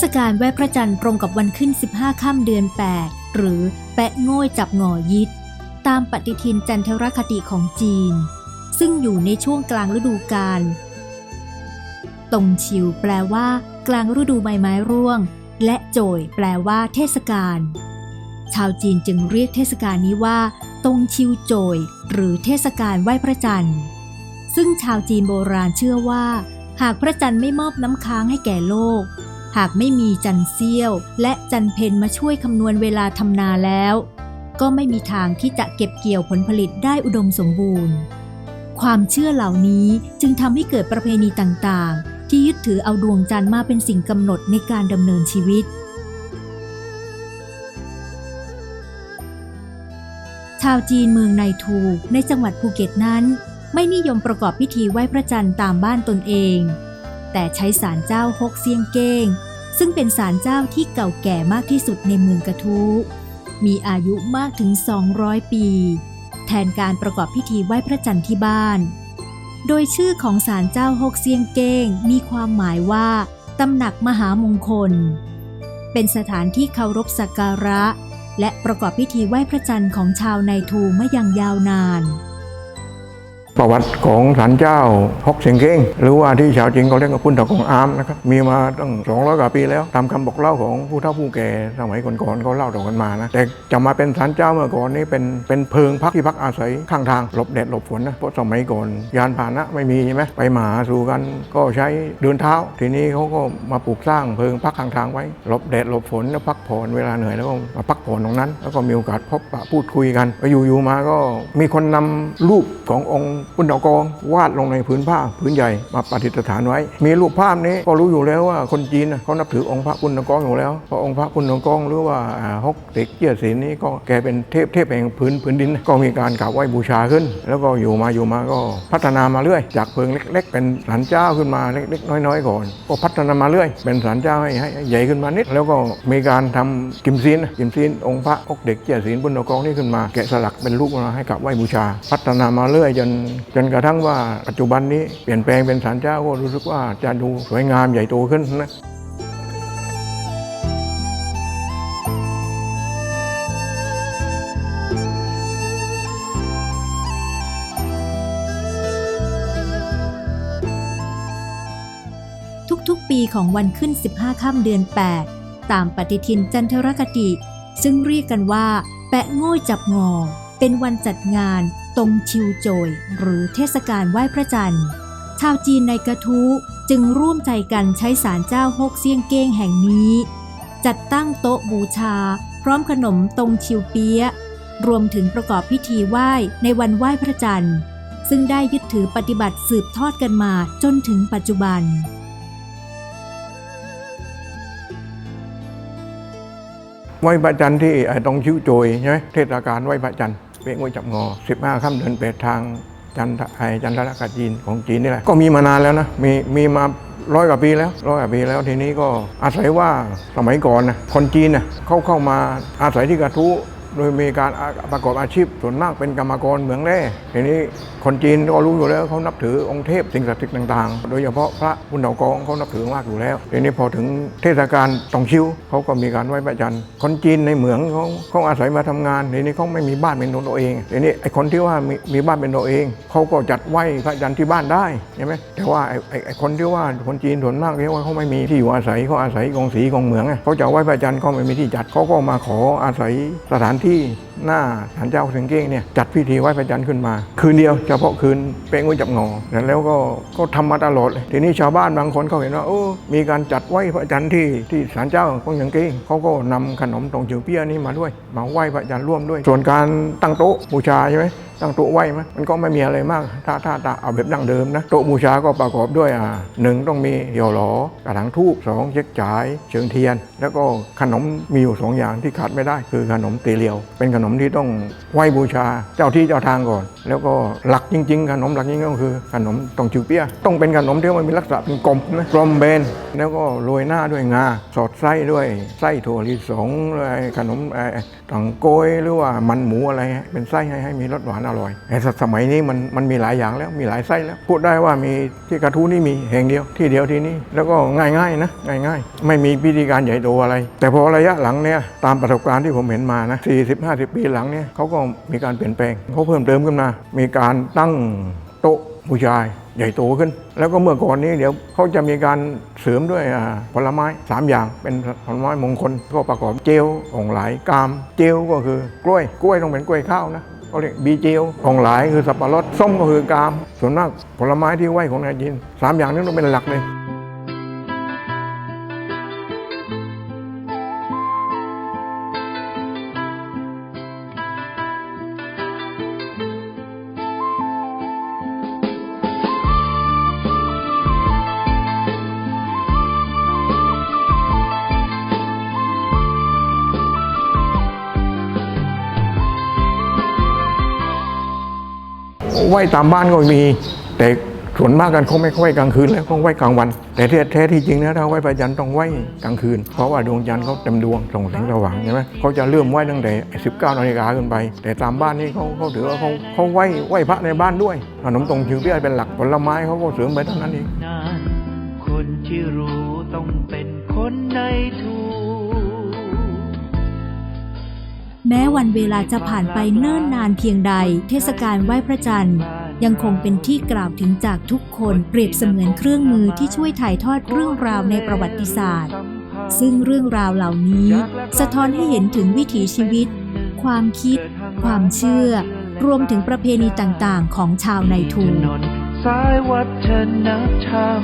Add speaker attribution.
Speaker 1: ศกาลไหว้พระจันทร์ตรงกับวันขึ้น 15 ค่ำเดือน 8 หรือแปะโง่ยจับงอยิดตามปฏิทินจันทรคติของจีน ซึ่งอยู่ในช่วงกลางฤดูกาลตงชิวแปลว่า กลางฤดูใบไม้ร่วง และโจยแปลว่า เทศกาล ชาวจีนจึงเรียกเทศกาลนี้ว่า ตงชิวโจย หรือเทศกาลไหว้พระจันทร์ ซึ่งชาวจีนโบราณเชื่อว่า หากพระจันทร์ไม่มอบน้ำค้างให้แก่โลก หากไม่มีจันเสี้ยว และจันเพนมาช่วยคำนวณเวลาทำนาแล้ว ก็ไม่มีทางที่จะเก็บเกี่ยวผลผลิตได้อุดมสมบูรณ์ ความเชื่อเหล่านี้จึงทำให้เกิดประเพณีต่างๆ ที่ยึดถือเอาดวงจันทร์มาเป็นสิ่งกำหนดในการดำเนินชีวิตชาวจีนเมืองไนทูในจังหวัดภูเก็ตนั้น ไม่นิยมประกอบพิธีไหว้พระจันทร์ตามบ้านตนเอง แต่ใช้ศาลเจ้าฮกเซียงเก้ง ซึ่งเป็นศาลเจ้าที่เก่าแก่มากที่สุดในเมืองกระทู้มีอายุมากถึง 200 ปี แทนการประกอบพิธีไหว้พระจันทร์ที่บ้าน โดยชื่อของศาลเจ้าฮกเซียงเก้งมีความหมายว่าตำหนักมหามงคล เป็นสถานที่เคารพสักการะ และประกอบพิธีไหว้พระจันทร์ของชาวไนทูมาอย่างยาวนาน
Speaker 2: ประวัติของศาลเจ้าฮกเสียงเก้งหรือว่าที่ชาวจีนเขาเรียกว่าพุนตะกงอามนะครับมีมาตั้ง 200 กว่าปีแล้ว ตามคำบอกเล่าของผู้เฒ่าผู้แก่สมัยก่อนๆเขาเล่าต่อกันมานะแต่จะมาเป็นศาลเจ้าเมื่อก่อนนี้เป็นเป็นเพิงพักที่พักอาศัยข้างทางหลบแดดหลบฝนนะเพราะสมัยก่อนยานพาหนะไม่มีใช่ไหมไปมาสู่กันก็ใช้เดินเท้า ทีนี้เขาก็มาปลูกสร้างเพิงพักข้างทางไว้หลบแดดหลบฝนแล้วพักผ่อนเวลาเหนื่อยแล้วก็มาพักผ่อนตรงนั้น แล้วก็มีโอกาสพบปะพูดคุยกันไปอยู่ๆมาก็มีคนนำรูปขององค์ปุณณกองวาดลงในผืนผ้าผืนใหญ่มาประดิษฐานไว้ มีรูปภาพนี้ก็รู้อยู่แล้วว่าคนจีนเขานับถือองค์พระปุณณกองอยู่แล้วเพราะองค์พระปุณณกองหรือว่าฮกเต็กเจียศีนี้ก็แกเป็นเทพเทพแห่งพื้นพื้นดิน ก็มีการกราบไหว้บูชาขึ้น แล้วก็อยู่มาอยู่มาก็พัฒนามาเรื่อย จากเพิงเล็ก ๆ เป็นศาลเจ้าขึ้นมาเล็ก ๆ น้อย ๆ ก่อน ก็พัฒนามาเรื่อย เป็นศาลเจ้าให้ให้ใหญ่ขึ้นมานิด แล้วก็มีการทำกิมซีนกิมซีนองค์พระฮกเด็กเจียศีลปุณณกองนี่ขึ้นมาแกะสลักเป็นรูปมาให้กราบไหว้บูชา พัฒนามาเรื่อยจนจนกระทั่งว่าปัจจุบันนี้เปลี่ยนแปลงเป็นศาลเจ้าก็รู้สึกว่าจะดูสวยงามใหญ่โตขึ้นนะ
Speaker 1: ทุกๆ ปีของวันขึ้น 15 ค่ำเดือน 8 ตามปฏิทินจันทรคติ ซึ่งเรียกกันว่า แปะโง่จับงอ เป็นวันจัดงาน ตรงชิวโจย หรือเทศกาลไหว้พระจันทร์ ชาวจีนในกระทู้จึงร่วมใจกันใช้ศาลเจ้าฮกเซียงเก้งแห่งนี้ จัดตั้งโต๊ะบูชา พร้อมขนมตรงชิวเปียะรวมถึงประกอบพิธีไหว้ในวันไหว้พระจันทร์ ซึ่งได้ยึดถือปฏิบัติสืบทอดกันมาจนถึงปัจจุบัน
Speaker 2: ไหว้พระจันทร์ที่ไอ้ตรงชิวโจยใช่ไหมเทศกาลไหว้พระจันทร์ เปียงวยจับงอ 15ค่ำเดือนเปดทางจันทร์ไอจันทรกาจีนของจีนนี่แหละ ก็มีมานานแล้วนะ มีมีมาร้อยกว่าปีแล้วร้อยกว่าปีแล้วทีนี้ก็อาศัยว่าสมัยก่อนนะคนจีนนะเขาเข้ามาอาศัยที่กระทู้ โดยมีการประกอบอาชีพส่วนมากเป็นกรรมกรเหมืองแร่ทีนี้คนจีนก็รู้อยู่แล้วเขานับถือองค์เทพสิ่งศักดิ์สิทธิ์ต่างๆ โดยเฉพาะพระพุทธกองเขานับถือมากอยู่แล้วทีนี้พอถึงเทศกาลตองชิวเขาก็มีการไหว้พระจันทร์คนจีนในเหมืองเขาเขาอาศัยมาทำงานทีนี้เขาไม่มีบ้านเป็นของตัวเองทีนี้ไอ้คนที่ว่ามีมีบ้านเป็นตัวเองเขาก็จัดไหว้พระจันทร์ที่บ้านได้ใช่ไหมแต่ว่าไอ้ไอ้คนที่ว่าคนจีนส่วนมากที่ว่าเขาไม่มีที่อยู่อาศัยเขาอาศัยกองสีกองเหมืองเขาจะไหว้พระจันทร์ก็ไม่มีที่จัดเขาก็มาขออาศัยสถานที่หน้าศาลเจ้าเสิงเก้งเนี่ยจัดพิธีไหว้พระจันทร์ขึ้นมา คืนเดียวเฉพาะคืนเป้งไว้จับงอแล้วก็ก็ทำมาตลอดเลยทีนี้ชาวบ้านบางคนเขาเห็นว่าโอ้มีการจัดไหว้พระจันทร์ที่ที่ศาลเจ้าของเสิงเก้งเขาก็นำขนมตรงจิ๋วเปี้ยนี้มาด้วย มาไหว้พระจันทร์ร่วมด้วย ส่วนการตั้งโต๊ะบูชาใช่ไหม ตั้งโต๊ะไหว้ไหมมันก็ไม่มีอะไรมาก ถ้าถ้าถ้าเอาแบบดั้งเดิมนะโต๊ะบูชาก็ประกอบด้วยอ่าหนึ่งต้องมีเหยาหลอกระถางทูบสองเช็คจ่าย เชิงเทียน แล้วก็ขนมมีอยู่สองอย่างที่ขาดไม่ได้ คือขนมเตเลียว เป็นขนมที่ต้องไหว้บูชาเจ้าที่เจ้าทางก่อน แล้วก็หลักจริง ๆ ขนมหลักจริงก็คือขนมตองจิวเปี้ยต้องเป็นขนมที่มันมีลักษณะเป็นกลมนะกลมเบนแล้วก็โรยหน้าด้วยงาสอดไส้ด้วยไส้ถั่วลิสงอะไรขนมไอ้ตังโกยหรือว่ามันหมูอะไรเป็นไส้ให้ให้มีรสหวานออร่อยแต่สมัยนี้มันมันมีหลายอย่างแล้วมีหลายไส้แล้ว พูดได้ว่ามีที่กระทู้นี่มีแห่งเดียวที่เดียวที่นี่แล้วก็ง่ายๆนะง่ายๆ ไม่มีพิธีการใหญ่โตอะไร แต่พอระยะหลังเนี่ยตามประสบการณ์ที่ผมเห็นมานะ40 50 ปีหลังเนี่ยเขาก็มีการเปลี่ยนแปลงเขาเพิ่มเติมขึ้นมา มีการตั้งโต๊ะบูชายใหญ่โตขึ้น แล้วก็เมื่อก่อนนี้เดี๋ยวเขาจะมีการเสริมด้วยผลไม้ 3 อย่างเป็นผลไม้มงคลก็ประกอบเจลองหลายกาม เจลก็คือกล้วยกล้วยต้องเป็นกล้วยข้าวนะ เขาเรียกบีเจลองหลายคือสับปะรดส้มก็คือกาม ส่วนมากผลไม้ที่ไหวของนายจีนสามอย่างนี้ต้องเป็นหลักเลย ไหวตามบ้านก็มี แต่ส่วนมากกันเขาไม่ค่อยกลางคืนแล้วเขาไหวกลางวัน แต่แท้แท้ที่จริงนะถ้าไหวพระจันทร์ต้องไหวกลางคืน เพราะว่าดวงจันทร์เขาเต็มดวงส่องแสงสว่างใช่ไหมเขาจะเริ่มไหวตั้งแต่ 19นาฬิกาขึ้นไป แต่ตามบ้านนี่เขาเขาถือว่าเขาเขาไหวไหวพระในบ้านด้วยขนมตรงชิวเปี้ยเป็นหลักผลไม้เขาก็เสริมไปเท่านั้นเอง
Speaker 3: คนที่รู้ต้องเป็นคนในทู
Speaker 1: แม้วันเวลาจะผ่านไปเนิ่นนานเพียงใด เทศกาลไหว้พระจันทร์ ยังคงเป็นที่กล่าวถึงจากทุกคนเปรียบเสมือนเครื่องมือที่ช่วยถ่ายทอดเรื่องราวในประวัติศาสตร์ ซึ่งเรื่องราวเหล่านี้ สะท้อนให้เห็นถึงวิถีชีวิต ความคิด ความเชื่อ รวมถึงประเพณีต่างๆ ของชาวไนทู
Speaker 3: ถนนสายวัฒนธรรม